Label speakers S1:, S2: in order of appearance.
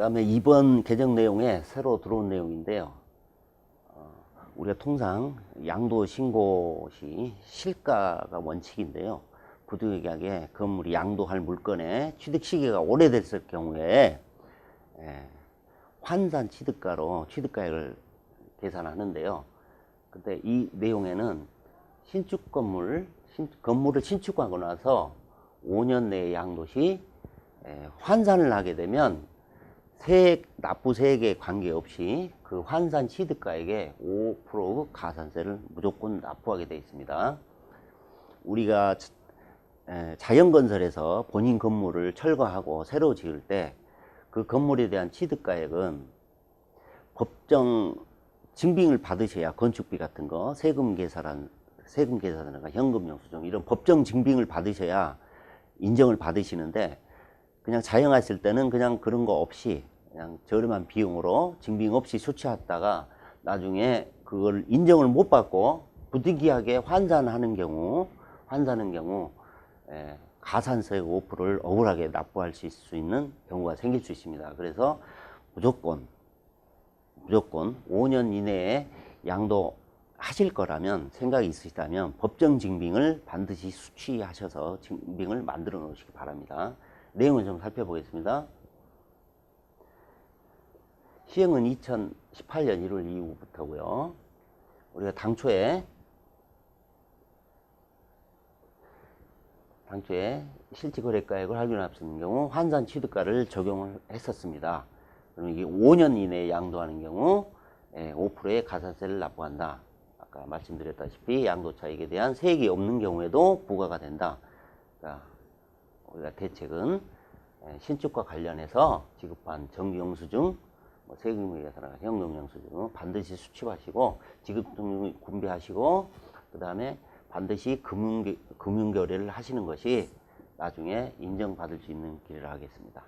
S1: 그다음에 이번 개정 내용에 새로 들어온 내용인데요. 어, 우리가 통상 양도 신고 시 실가가 원칙인데요. 부득이하게 건물이 양도할 물건의 취득 시기가 오래됐을 경우에 예, 환산 취득가로 취득가액을 계산하는데요. 근데 이 내용에는 신축 건물, 신, 건물을 신축하고 나서 5년 내에 양도 시 에, 환산을 하게 되면 세액, 납부 세액에 관계없이 그 환산 취득가액에 5% 가산세를 무조건 납부하게 되어 있습니다. 우리가 자연건설에서 본인 건물을 철거하고 새로 지을 때 그 건물에 대한 취득가액은 법정 증빙을 받으셔야 건축비 같은 거 세금 계산한 세금 계산이나 현금 영수증 이런 법정 증빙을 받으셔야 인정을 받으시는데 그냥 자영하실 때는 그냥 그런 거 없이 그냥 저렴한 비용으로 증빙 없이 수취했다가 나중에 그걸 인정을 못 받고 부득이하게 환산하는 경우 환산하는 경우 에, 가산세 5%를 억울하게 납부하실 수 있는 경우가 생길 수 있습니다. 그래서 무조건 무조건 5년 이내에 양도 하실 거라면 생각이 있으시다면 법정 증빙을 반드시 수취하셔서 증빙을 만들어 놓으시기 바랍니다. 내용을 좀 살펴보겠습니다. 시행은 2018년 1월 이후부터고요. 우리가 당초에 당초에 실질거래가액을 할인할 수 있는 경우 환산 취득가를 적용을 했었습니다. 그럼 이게 5년 이내에 양도하는 경우 5%의 가산세를 납부한다. 아까 말씀드렸다시피 양도 차익에 대한 세액이 없는 경우에도 부과가 된다. 그러니까 우리가 대책은 에, 신축과 관련해서 지급한 정기영수증, 뭐 세금에 대해서나 현금영수증 반드시 수취하시고 지급증 군비하시고 그 다음에 반드시 금융 금융 거래를 하시는 것이 나중에 인정받을 수 있는 길을 하겠습니다.